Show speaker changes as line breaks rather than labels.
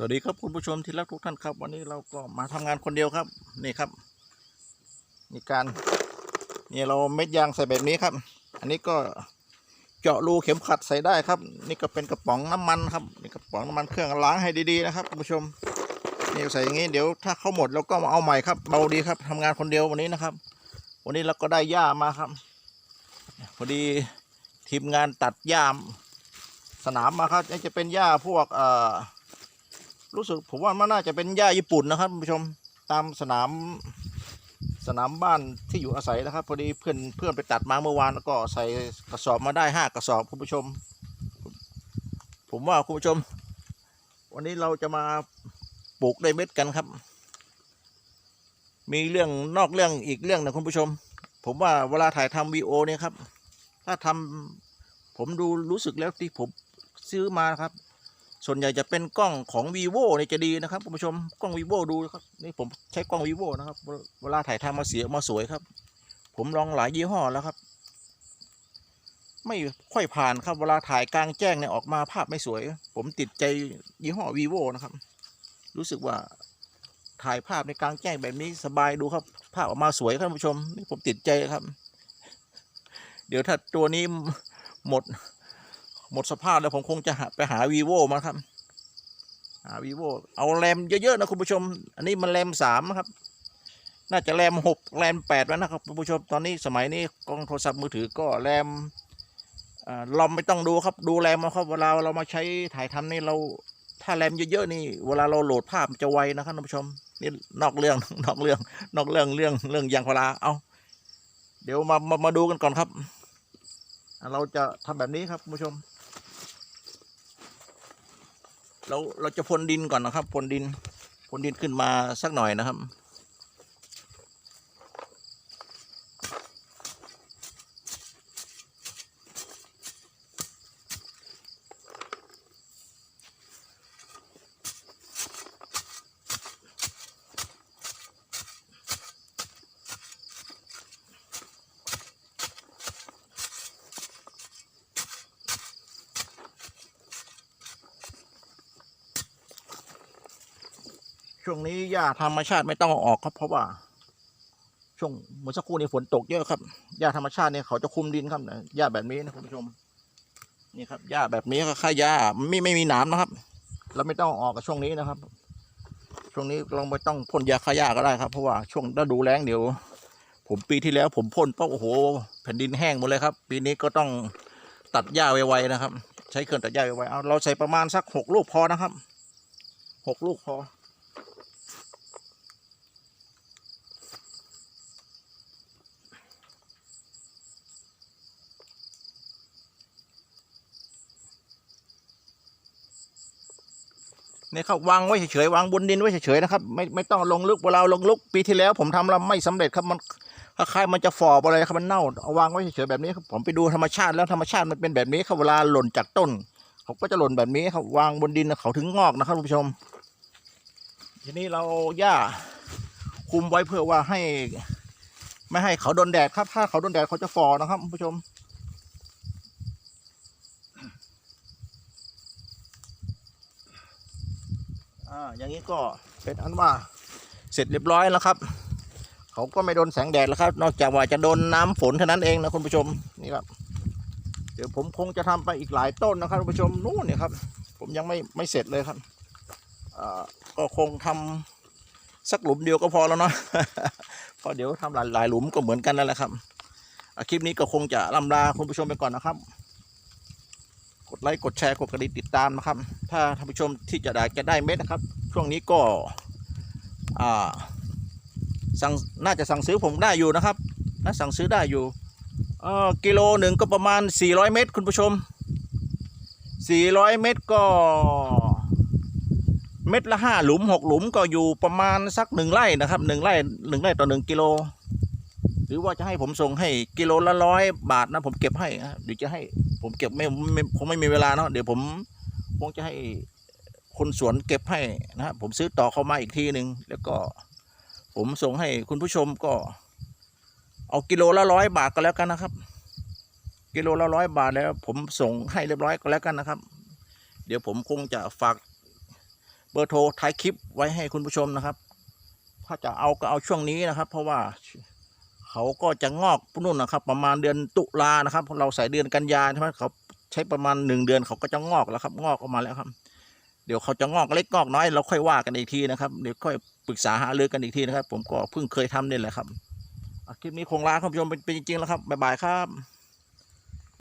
สวัสดีครับคุณผู้ชมที่รักทุกท่านครับ วันนี้เราก็มาทำงานคนเดียวครับ นี่ครับนี่การนี่เราเม็ดยางใส่แบบนี้ครับ อันนี้ก็เจาะรูเข็มขัดใส่ได้ครับ นี่ก็เป็นกระป๋องน้ำมันครับนี่กระป๋องน้ำมันเครื่องล้างให้ดีๆนะครับคุณผู้ชมนี่ใส่อย่างนี้เดี๋ยวถ้าเข้าหมดเราก็มาเอาใหม่ครับเบาดีครับทำงานคนเดียววันนี้นะครับ วันนี้เราก็ได้หญ้ามาครับพอดีทีมงานตัดหญ้าสนามมาครับนี่จะเป็นหญ้าพวกเอ่อ รู้สึกผมว่ามันน่าจะเป็นหญ้าญี่ปุ่นนะครับคุณผู้ชมตามสนามสนามบ้านที่อยู่อาศัยนะครับ พอดีเพื่อนเพื่อนไปตัดมาเมื่อวานแล้วก็ใส่กระสอบมาได้ห้ากระสอบคุณผู้ชม ผมว่าคุณผู้ชม วันนี้เราจะมาปลูกได้เม็ดกันครับ มีเรื่องนอกเรื่องอีกเรื่องนะคุณผู้ชม ผมว่าเวลาถ่ายทำวีโอเนี่ยครับ ถ้าทำผมดูรู้สึกแล้วที่ผมซื้อมาครับ ส่วนใหญ่จะเป็นกล้องของ vivo เนี่ยจะดีนะครับคุณผู้ชมกล้อง vivo ดูครับนี่ผมใช้กล้อง vivo นะครับ เวลาถ่ายทำมาเสียมาสวยครับ ผมลองหลายยี่ห้อแล้วครับ ไม่ค่อยผ่านครับเวลาถ่ายกลางแจ้งเนี่ยออกมาภาพไม่สวย ผมติดใจยี่ห้อ vivo นะครับ รู้สึกว่าถ่ายภาพในกลางแจ้งแบบนี้สบายดูครับ ภาพออกมาสวยครับผู้ชมนี่ผมติดใจครับ เดี๋ยวถ้าตัวนี้หมด หมดสภาพแล้วผมคงจะไปหา vivo มาครับ หา vivo เอาแรมเยอะๆนะคุณผู้ชม อันนี้มันแรมสามนะครับ น่าจะแรมหกแรมแปดแล้วนะครับคุณผู้ชม ตอนนี้สมัยนี้กล้องโทรศัพท์มือถือก็แรมอ่าลอมไม่ต้องดูครับ ดูแรมเอาครับ เวลาเรามาใช้ถ่ายทำนี่เรา ถ้าแรมเยอะๆนี่ เวลาเราโหลดภาพจะไวนะครับท่านผู้ชม นี่นอกเรื่อง นอกเรื่อง นอกเรื่องเรื่องเรื่องยางพารา เอาเดี๋ยวมามามาดูกันก่อนครับ เราจะทำแบบนี้ครับคุณผู้ชม เราเราจะพรนดินก่อนนะครับพรนดินพรนดินขึ้นมาสักหน่อยนะครับ ช่วงนี้หญ้าธรรมชาติไม่ต้องออกครับ เพราะว่า ช่วงเมื่อสักครู่นี้ฝนตกเยอะครับหญ้าธรรมชาติเนี่ยเขาจะคุมดินครับนะหญ้าแบบนี้นะคุณผู้ชม นี่ครับหญ้าแบบนี้ก็ค่าหญ้าไม่ไม่มีหนามนะครับ เราไม่ต้องอออกกับช่วงนี้นะครับ ช่วงนี้เราไม่ต้องพ่นยาฆ่าหญ้าก็ได้ครับ เพราะว่าช่วงฤดูแล้งเดี๋ยว ผมปีที่แล้ว ผมพ่นปั๊บโอ้โห แผ่นดินแห้งหมดเลยครับ ปีนี้ก็ต้องตัดหญ้าไวๆนะครับ ใช้เครื่องตัดหญ้าไวๆเอาเราใส่ประมาณสักหกลูกพอนะครับหกลูกพอ เนี่ยครับวางไว้เฉยๆวางบนดินไว้เฉยๆนะครับไม่ไม่ต้องลงลึกเวลาลงลึกปีที่แล้ว ผมทำแล้วไม่สำเร็จครับมันคล้ายๆมันจะฝ่ออะไรครับมันเน่าเอาวางไว้เฉยๆแบบนี้ครับผมไปดูธรรมชาติแล้วธรรมชาติมันเป็นแบบนี้ครับเวลาหล่นจากต้นเขาก็จะหล่นแบบนี้ครับวางบนดินเขาถึงงอกนะครับคุณผู้ชม ทีนี้เราเอาหญ้าคุมไว้เพื่อว่าให้ ไม่ให้เขาโดนแดดครับ ถ้าเขาโดนแดดเขาจะฝ่อนะครับคุณผู้ชม อ่าอย่างนี้ก็เป็นอันว่าเสร็จเรียบร้อยแล้วครับ เขาก็ไม่โดนแสงแดดแล้วครับ นอกจากว่าจะโดนน้ำฝนเท่านั้นเองนะคุณผู้ชมนี่ครับ เดี๋ยวผมคงจะทำไปอีกหลายต้นนะครับคุณผู้ชมนู่นเนี่ยครับ ผมยังไม่ไม่เสร็จเลยครับอ่าก็คงทำสักหลุมเดียวก็พอแล้วเนาะเพราะเดี๋ยวทำหลายหลายหลุมก็เหมือนกันนั่นแหละครับคลิปนี้ก็คงจะลำลาคุณผู้ชมไปก่อนนะครับ กดไลค์กดแชร์กดกระดิ่งติดตามนะครับ ถ้าท่านผู้ชมที่จะได้จะได้เม็ดนะครับ ช่วงนี้ก็อ่าสั่งน่าจะสั่งซื้อผมได้อยู่นะครับน่าสั่งซื้อได้อยู่กิโลหนึ่งก็ประมาณ 400 เมตร คุณผู้ชม 400 เมตรก็ เม็ดละห้าหลุมหกหลุมก็อยู่ประมาณสักหนึ่งไร่นะครับหนึ่งไร่หนึ่งไร่ต่อหนึ่งกิโล หรือว่าจะให้ผมส่งให้กิโลละร้อยบาทนะผมเก็บให้นะเดี๋ยวจะให้ผมเก็บไม่ไม่คงไม่มีเวลาเนาะเดี๋ยวผมคงจะให้คนสวนเก็บให้นะครับผมซื้อต่อเข้ามาอีกทีหนึ่งแล้วก็ผมส่งให้คุณผู้ชมก็ เอากิโลละร้อยบาทก็แล้วกันนะครับ กิโลละร้อยบาทแล้ว ผมส่งให้เรียบร้อยก็แล้วกันนะครับ เดี๋ยวผมคงจะฝากเบอร์โทรท้ายคลิปไว้ให้คุณผู้ชมนะครับ ถ้าจะเอาก็เอาช่วงนี้นะครับ เพราะว่า เขาก็จะงอกนู่นนะครับ ประมาณเดือนตุลานะครับ เราใส่เดือนกันยาใช่ไหมเขาใช้ประมาณหนึ่งเดือนเขาก็จะงอกแล้วครับ งอกออกมาแล้วครับ เดี๋ยวเขาจะงอกเล็กงอกน้อยเราค่อยว่ากันอีกทีนะครับเดี๋ยวค่อยปรึกษาหารือกันอีกทีนะครับ ผมก็เพิ่งเคยทำนี่แหละครับคลิปนี้คงลาคุณผู้ชมเป็นเป็นจริงๆแล้วครับบ๊ายบายครับ